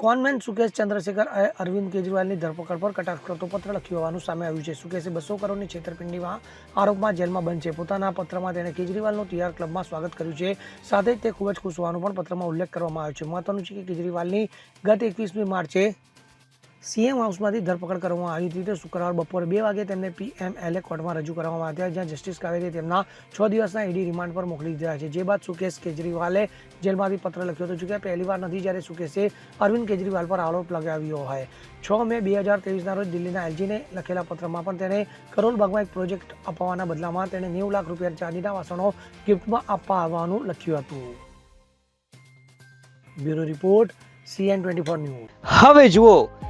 કોનમેન સુકેશ ચંદ્રશેખર અરવિંદ કેજરીવાલની ધરપકડ પર કટાક્ષ કરતો પત્ર લખ્યો હોવાનું સામે આવ્યું છે. સુકેશે બસો કરોડની છેતરપિંડીમાં આરોપમાં જેલમાં બંધ છે. પોતાના પત્રમાં તેણે કેજરીવાલનું ટીઆર ક્લબમાં સ્વાગત કર્યું છે. સાથે તે ખૂબ જ ખુશ હોવાનું પણ પત્રમાં ઉલ્લેખ કરવામાં આવ્યો છે. મહત્વનું છે કે કેજરીવાલની ગત એકવીસમી માર્ચે સીએમ હાઉસમાંથી ધરપકડ કરવામાં આવી હતી. તે શુક્રવાર બપોરે બે વાગે તેમને પીએમએલએ કોર્ટમાં રજૂ કરવામાં આવ્યા જ્યાં જસ્ટિસ કાવેરીએ તેમના છ દિવસના ઈડી રિમાન્ડ પર મોકલી દીધા છે. જે બાદ સુકેશ કેજરીવાલે જેલમાંથી પત્ર લખ્યો હતો. જોકે પહેલીવાર નથી જ્યારે સુકેશે અરવિંદ કેજરીવાલ પર આરોપ લગાવ્યો હોય. છ મે બે હજાર ત્રેવીસના રોજ દિલ્હીના એલજીને લખેલા પત્રમાં પણ તેણે કરોલબાગમાં એક પ્રોજેક્ટ અપાવવાના બદલામાં તેણે નેવું લાખ રૂપિયા ચાંદીના વાસણો ગિફ્ટમાં આપવા આવવાનું લખ્યું હતું. Bureau report, CN twenty four news. હવે જુઓ